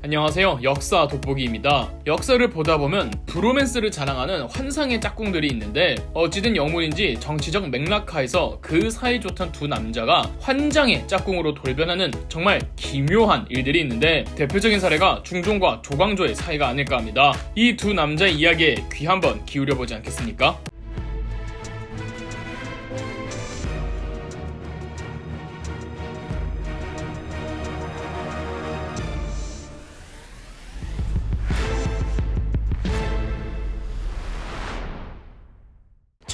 안녕하세요. 역사 돋보기입니다. 역사를 보다 보면 브로맨스를 자랑하는 환상의 짝꿍들이 있는데 어찌된 영문인지 정치적 맥락하에서 그 사이 좋던 두 남자가 환장의 짝꿍으로 돌변하는 정말 기묘한 일들이 있는데 대표적인 사례가 중종과 조광조의 사이가 아닐까 합니다. 이 두 남자의 이야기에 귀 한번 기울여 보지 않겠습니까?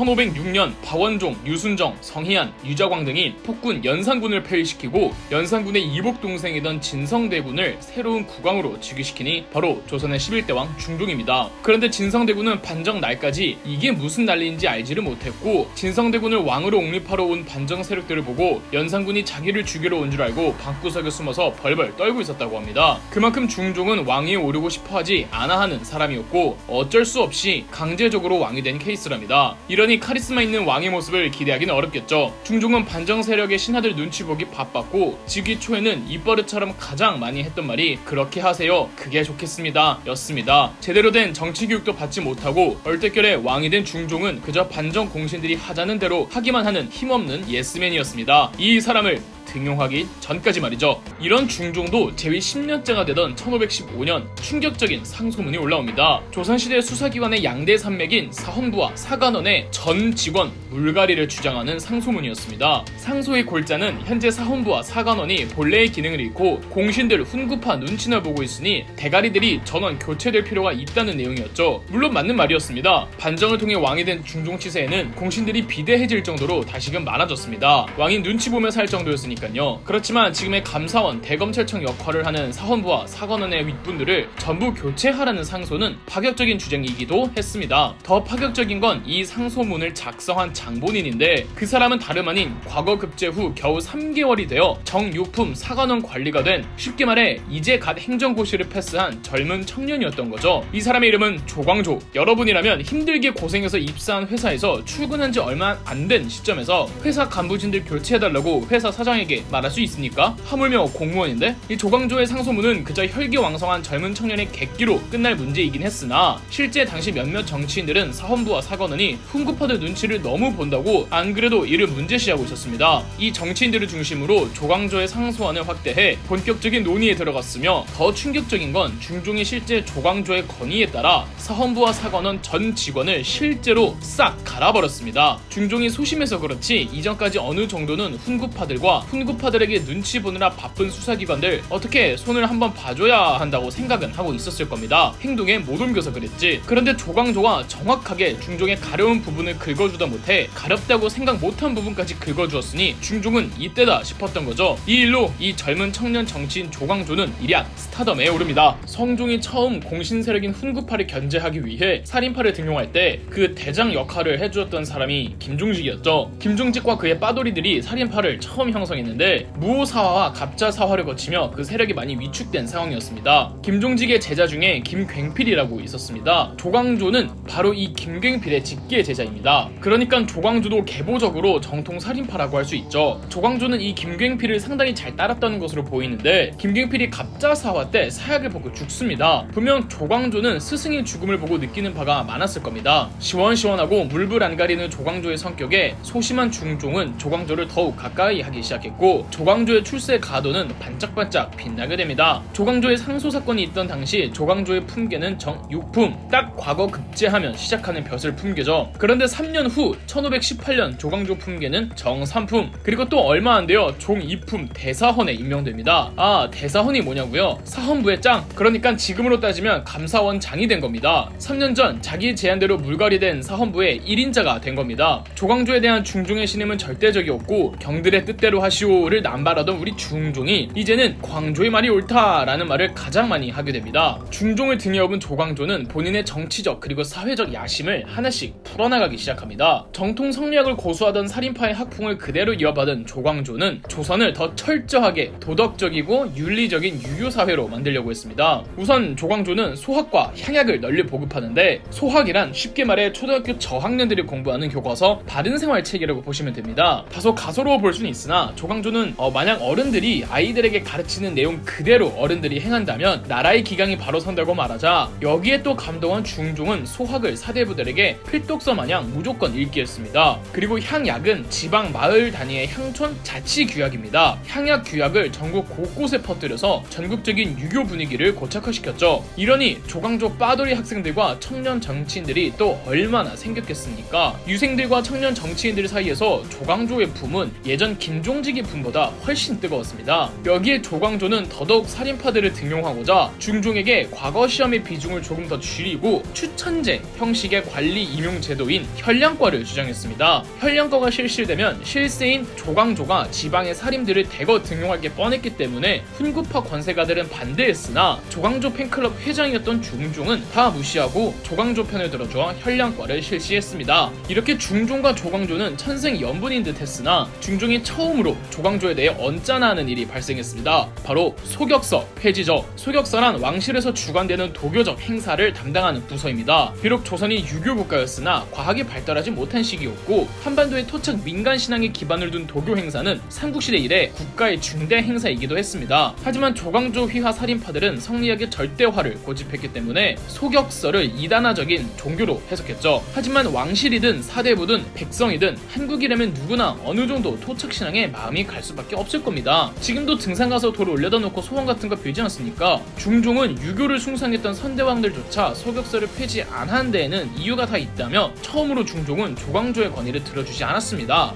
(1506년) 박원종, 유순정, 성희안, 유자광 등이 폭군 연산군을 폐위시키고 연산군의 이복 동생이던 진성대군을 새로운 국왕으로 즉위시키니 바로 조선의 11대 왕 중종입니다. 그런데 진성대군은 반정 날까지 이게 무슨 난리인지 알지를 못했고 진성대군을 왕으로 옹립하러 온 반정 세력들을 보고 연산군이 자기를 죽이러 온 줄 알고 방구석에 숨어서 벌벌 떨고 있었다고 합니다. 그만큼 중종은 왕위에 오르고 싶어하지 않아 하는 사람이었고 어쩔 수 없이 강제적으로 왕이 된 케이스랍니다. 이러니 카리스마 있는 왕의 모습을 기대하기는 어렵겠죠. 중종은 반정 세력의 신하들 눈치 보기 바빴고 즉위 초에는 입버릇처럼 가장 많이 했던 말이 그렇게 하세요. 그게 좋겠습니다. 였습니다. 제대로 된 정치 교육도 받지 못하고 얼떨결에 왕이 된 중종은 그저 반정 공신들이 하자는 대로 하기만 하는 힘없는 예스맨이었습니다. 이 사람을 등용하기 전까지 말이죠. 이런 중종도 재위 10년째가 되던 1515년 충격적인 상소문이 올라옵니다. 조선시대 수사기관의 양대 산맥인 사헌부와 사관원의 전 직원 물갈이를 주장하는 상소문이었습니다. 상소의 골자는 현재 사헌부와 사관원이 본래의 기능을 잃고 공신들 훈구파 눈치나 보고 있으니 대가리들이 전원 교체될 필요가 있다는 내용이었죠. 물론 맞는 말이었습니다. 반정을 통해 왕이 된 중종 치세에는 공신들이 비대해질 정도로 다시금 많아졌습니다. 왕이 눈치 보며 살 정도였으니 까요. 그렇지만 지금의 감사원, 대검찰청 역할을 하는 사헌부와 사관원의 윗분들을 전부 교체하라는 상소는 파격적인 주장이기도 했습니다. 더 파격적인 건 이 상소문을 작성한 장본인인데 그 사람은 다름 아닌 과거 급제 후 겨우 3개월이 되어 정육품 사관원 관리가 된 쉽게 말해 이제 갓 행정고시를 패스한 젊은 청년이었던 거죠. 이 사람의 이름은 조광조. 여러분이라면 힘들게 고생해서 입사한 회사에서 출근한 지 얼마 안 된 시점에서 회사 간부진들 교체해달라고 회사 사장에게 말할 수 있습니까? 하물며 공무원인데? 이 조광조의 상소문은 그저 혈기왕성한 젊은 청년의 객기로 끝날 문제이긴 했으나 실제 당시 몇몇 정치인들은 사헌부와 사관원이 훈구파들 눈치를 너무 본다고 안 그래도 이를 문제시하고 있었습니다. 이 정치인들을 중심으로 조광조의 상소안을 확대해 본격적인 논의에 들어갔으며 더 충격적인 건 중종이 실제 조광조의 건의에 따라 사헌부와 사관원 전 직원을 실제로 싹 갈아버렸습니다. 중종이 소심해서 그렇지 이전까지 어느 정도는 훈구파들과 훈 구파들에게 눈치 보느라 바쁜 수사기관들 어떻게 손을 한번 봐줘야 한다고 생각은 하고 있었을 겁니다. 행동에 못 옮겨서 그랬지. 그런데 조광조가 정확하게 중종의 가려운 부분을 긁어주다 못해 가렵다고 생각 못한 부분까지 긁어주었으니 중종은 이때다 싶었던 거죠. 이 일로 이 젊은 청년 정치인 조광조는 일약 스타덤에 오릅니다. 성종이 처음 공신 세력인 훈구파를 견제하기 위해 살인파를 등용할 때 그 대장 역할을 해주었던 사람이 김종직이었죠. 김종직과 그의 빠돌이들이 살인파를 처음 형성했는데 무오사화와 갑자사화를 거치며 그 세력이 많이 위축된 상황이었습니다. 김종직의 제자 중에 김굉필이라고 있었습니다. 조광조는 바로 이 김굉필의 직계 제자입니다. 그러니까 조광조도 계보적으로 정통 살인파라고 할 수 있죠. 조광조는 이 김굉필을 상당히 잘 따랐다는 것으로 보이는데 김굉필이 갑자사화 때 사약을 보고 죽습니다. 분명 조광조는 스승의 죽음을 보고 느끼는 바가 많았을 겁니다. 시원시원하고 물불 안 가리는 조광조의 성격에 소심한 중종은 조광조를 더욱 가까이 하기 시작했고 조광조의 출세 가도는 반짝반짝 빛나게 됩니다. 조광조의 상소 사건이 있던 당시 조광조의 품계는 정육품 딱 과거 급제하면 시작하는 벼슬 품계죠. 그런데 3년 후 1518년 조광조 품계는 정삼품 그리고 또 얼마 안 돼요 종이품 대사헌에 임명됩니다. 아 대사헌이 뭐냐고요? 사헌부의 짱 그러니까 지금으로 따지면 감사원 장이 된 겁니다. 3년 전 자기 제안대로 물갈이된 사헌부의 1인자가 된 겁니다. 조광조에 대한 중종의 신임은 절대적이었고 경들의 뜻대로 하시오 를 남발하던 우리 중종이 이제는 광조의 말이 옳다라는 말을 가장 많이 하게 됩니다. 중종을 등에 업은 조광조는 본인의 정치적 그리고 사회적 야심을 하나씩 풀어나가기 시작합니다. 정통 성리학을 고수하던 살인파의 학풍을 그대로 이어받은 조광조는 조선을 더 철저하게 도덕적이고 윤리적인 유교사회로 만들려고 했습니다. 우선 조광조는 소학과 향약을 널리 보급하는데 소학이란 쉽게 말해 초등학교 저학년들이 공부하는 교과서 바른 생활 책이라고 보시면 됩니다. 다소 가소로워 볼 수는 있으나 조광 조광조는 어, 만약 어른들이 아이들에게 가르치는 내용 그대로 어른들이 행한다면 나라의 기강이 바로 선다고 말하자 여기에 또 감동한 중종은 소학을 사대부들에게 필독서 마냥 무조건 읽게 했습니다. 그리고 향약은 지방 마을 단위의 향촌 자치 규약입니다. 향약 규약을 전국 곳곳에 퍼뜨려서 전국적인 유교 분위기를 고착화시켰죠. 이러니 조광조 빠돌이 학생들과 청년 정치인들이 또 얼마나 생겼겠습니까? 유생들과 청년 정치인들 사이에서 조광조의 붐은 예전 김종직 의 붐보다 훨씬 뜨거웠습니다. 여기에 조광조는 더더욱 살인파들을 등용하고자 중종에게 과거 시험의 비중을 조금 더 줄이고 추천제 형식의 관리 임용 제도인 현량과를 주장했습니다. 현량과가 실시되면 실세인 조광조가 지방의 살인들을 대거 등용할 게 뻔했기 때문에 훈구파 권세가들은 반대했으나 조광조 팬클럽 회장이었던 중종은 다 무시하고 조광조 편을 들어줘 현량과를 실시했습니다. 이렇게 중종과 조광조는 천생 연분인 듯 했으나 중종이 처음으로 조광조에 대해 언짢아하는 일이 발생했습니다. 바로 소격서 폐지죠. 소격서란 왕실에서 주관되는 도교적 행사를 담당하는 부서입니다. 비록 조선이 유교 국가였으나 과학이 발달하지 못한 시기였고 한반도의 토착 민간 신앙에 기반을 둔 도교 행사는 삼국시대 이래 국가의 중대 행사이기도 했습니다. 하지만 조광조 휘하 살인파들은 성리학의 절대화를 고집했기 때문에 소격서를 이단화적인 종교로 해석했죠. 하지만 왕실이든 사대부든 백성이든 한국이라면 누구나 어느 정도 토착 신앙에 마음이 갈 수밖에 없을 겁니다. 지금도 등산 가서 돌을 올려다 놓고 소원 같은 거 빌지 않습니까? 중종은 유교를 숭상했던 선대왕들조차 소격서를 폐지 안한 데에는 이유가 다 있다며 처음으로 중종은 조광조의 권위를 들어주지 않았습니다.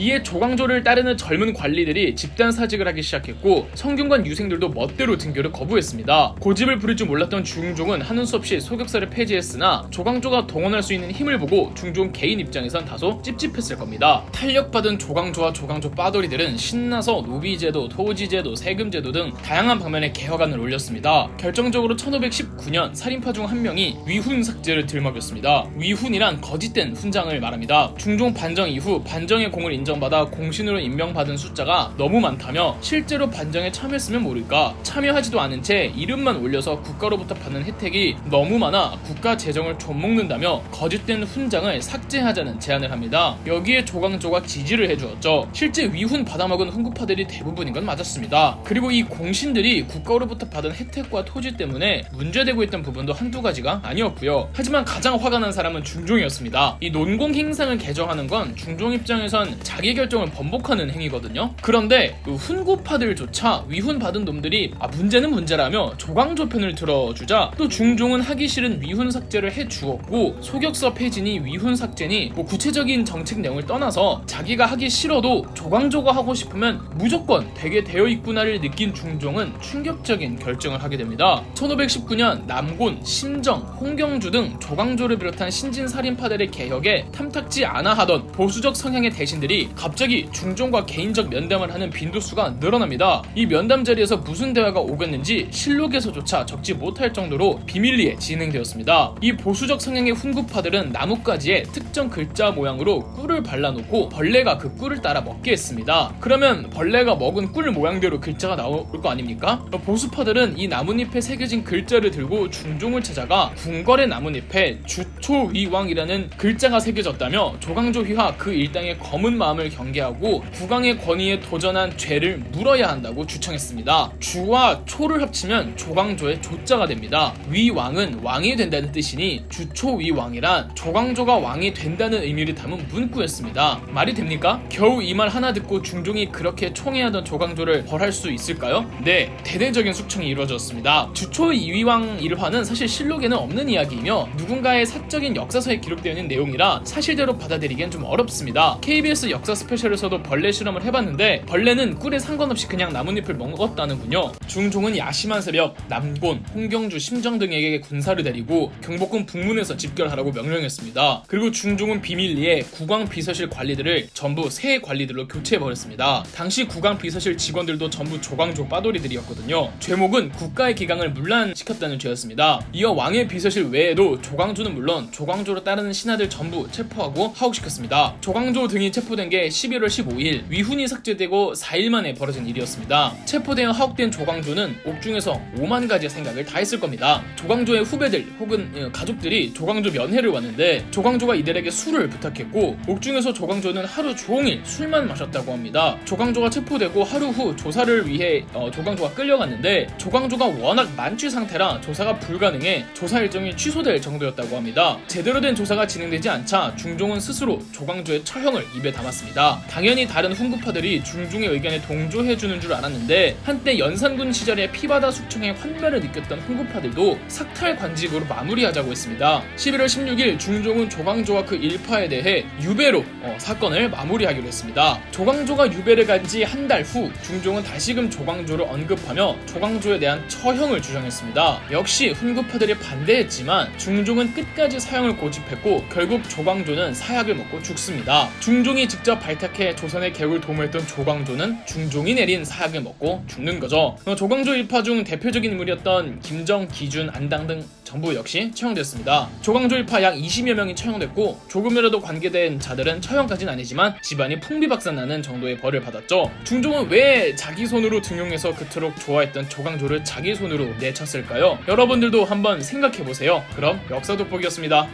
이에 조광조를 따르는 젊은 관리들이 집단 사직을 하기 시작했고 성균관 유생들도 멋대로 등교를 거부했습니다. 고집을 부릴 줄 몰랐던 중종은 하는 수 없이 소격사를 폐지했으나 조광조가 동원할 수 있는 힘을 보고 중종 개인 입장에선 다소 찝찝했을 겁니다. 탄력받은 조광조와 조광조 빠돌이들은 신나서 노비제도, 토지제도, 세금제도 등 다양한 방면의 개혁안을 올렸습니다. 결정적으로 1519년 살인파 중 한 명이 위훈 삭제를 들먹였습니다. 위훈이란 거짓된 훈장을 말합니다. 중종 반정 이후 반정의 공을 인정 받아 공신으로 임명받은 숫자가 너무 많다며 실제로 반정에 참여했으면 모를까 참여하지도 않은 채 이름만 올려서 국가로부터 받는 혜택이 너무 많아 국가 재정을 좀먹는다며 거짓된 훈장을 삭제하자는 제안을 합니다. 여기에 조광조가 지지를 해주었죠. 실제 위훈 받아먹은 훈구파들이 대부분인 건 맞았습니다. 그리고 이 공신들이 국가로부터 받은 혜택과 토지 때문에 문제되고 있던 부분도 한두 가지가 아니었고요. 하지만 가장 화가 난 사람은 중종이었습니다. 이 논공 행상을 개정하는 건 중종 입장에선 자기 결정을 번복하는 행위거든요. 그런데 그 훈구파들조차 위훈 받은 놈들이 아 문제는 문제라며 조광조 편을 들어주자 또 중종은 하기 싫은 위훈 삭제를 해 주었고 소격서 폐지니 위훈 삭제니 뭐 구체적인 정책 내용을 떠나서 자기가 하기 싫어도 조광조가 하고 싶으면 무조건 되게 되어 있구나를 느낀 중종은 충격적인 결정을 하게 됩니다. 1519년 남곤, 심정, 홍경주 등 조광조를 비롯한 신진 살인파들의 개혁에 탐탁지 않아 하던 보수적 성향의 대신들이 갑자기 중종과 개인적 면담을 하는 빈도수가 늘어납니다. 이 면담 자리에서 무슨 대화가 오갔는지 실록에서조차 적지 못할 정도로 비밀리에 진행되었습니다. 이 보수적 성향의 훈구파들은 나뭇가지에 특정 글자 모양으로 꿀을 발라놓고 벌레가 그 꿀을 따라 먹게 했습니다. 그러면 벌레가 먹은 꿀 모양대로 글자가 나올 거 아닙니까? 보수파들은 이 나뭇잎에 새겨진 글자를 들고 중종을 찾아가 궁궐의 나뭇잎에 주초위왕이라는 글자가 새겨졌다며 조광조 휘하 그 일당의 검은 마 음을 경계하고 국왕의 권위에 도전한 죄를 물어야 한다고 주청했습니다. 주와 초를 합치면 조광조의 조자가 됩니다. 위왕은 왕이 된다는 뜻이니 주초위왕이란 조광조가 왕이 된다는 의미를 담은 문구였습니다. 말이 됩니까? 겨우 이 말 하나 듣고 중종이 그렇게 총애하던 조광조를 벌할 수 있을까요? 네, 대대적인 숙청이 이루어졌습니다. 주초위왕 일화는 사실 실록에는 없는 이야기이며 누군가의 사적인 역사서에 기록되어 있는 내용이라 사실대로 받아들이기엔 좀 어렵습니다. KBS 역사 스페셜에서도 벌레 실험을 해봤는데 벌레는 꿀에 상관없이 그냥 나뭇잎을 먹었다는군요. 중종은 야심한 새벽 남곤, 홍경주, 심정 등에게 군사를 데리고 경복궁 북문에서 집결하라고 명령했습니다. 그리고 중종은 비밀리에 국왕 비서실 관리들을 전부 새 관리들로 교체해버렸습니다. 당시 국왕 비서실 직원들도 전부 조광조 빠돌이들이었거든요. 죄목은 국가의 기강을 문란시켰다는 죄였습니다. 이어 왕의 비서실 외에도 조광조는 물론 조광조로 따르는 신하들 전부 체포하고 하옥시켰습니다. 조광조 등이 체포된 게 11월 15일 위훈이 삭제되고 4일 만에 벌어진 일이었습니다. 체포되어 하옥된 조광조는 옥중에서 5만 가지의 생각을 다 했을 겁니다. 조광조의 후배들 혹은 어, 가족들이 조광조 면회를 왔는데 조광조가 이들에게 술을 부탁했고 옥중에서 조광조는 하루 종일 술만 마셨다고 합니다. 조광조가 체포되고 하루 후 조사를 위해 어, 조광조가 끌려갔는데 조광조가 워낙 만취 상태라 조사가 불가능해 조사 일정이 취소될 정도였다고 합니다. 제대로 된 조사가 진행되지 않자 중종은 스스로 조광조의 처형을 입에 담았습니다. 당연히 다른 훈구파들이 중종의 의견에 동조해주는 줄 알았는데 한때 연산군 시절에 피바다 숙청의 환멸을 느꼈던 훈구파들도 삭탈 관직으로 마무리하자고 했습니다. 11월 16일 중종은 조광조와 그 일파에 대해 유배로 어, 사건을 마무리하기로 했습니다. 조광조가 유배를 간 지 한 달 후 중종은 다시금 조광조를 언급하며 조광조에 대한 처형을 주장했습니다. 역시 훈구파들이 반대했지만 중종은 끝까지 사형을 고집했고 결국 조광조는 사약을 먹고 죽습니다. 중종이 직접 발탁해 조선의 개국을 도모했던 조광조는 중종이 내린 사약을 먹고 죽는 거죠. 어, 조광조 일파 중 대표적인 인물이었던 김정, 기준, 안당 등 전부 역시 처형됐습니다. 조광조 일파 약 20여 명이 처형됐고 조금이라도 관계된 자들은 처형까지는 아니지만 집안이 풍비박산나는 정도의 벌을 받았죠. 중종은 왜 자기 손으로 등용해서 그토록 좋아했던 조광조를 자기 손으로 내쳤을까요? 여러분들도 한번 생각해보세요. 그럼 역사 돋보기였습니다.